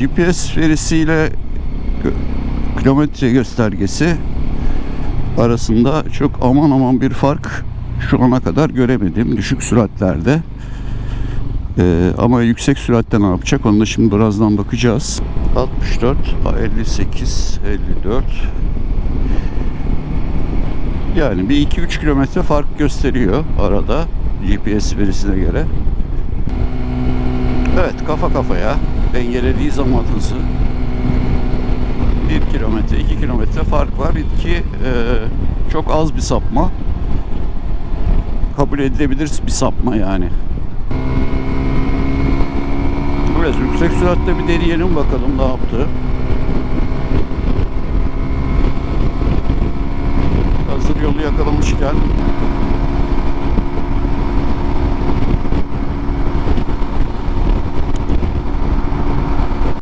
GPS verisiyle kilometre göstergesi arasında çok aman aman bir fark şu ana kadar göremedim düşük süratlerde. Ee, ama yüksek süratte ne yapacak onu da şimdi birazdan bakacağız. 64, 58, 54. Yani bir 2-3 kilometre fark gösteriyor arada GPS verisine göre. Evet kafa kafaya dengelediği zaman hızı 1 kilometre 2 kilometre fark var. Ki e, çok az bir sapma. Kabul edilebilir bir sapma yani. Biraz yüksek süratte bir deneyelim bakalım ne yaptı. Hazır yolu yakalamışken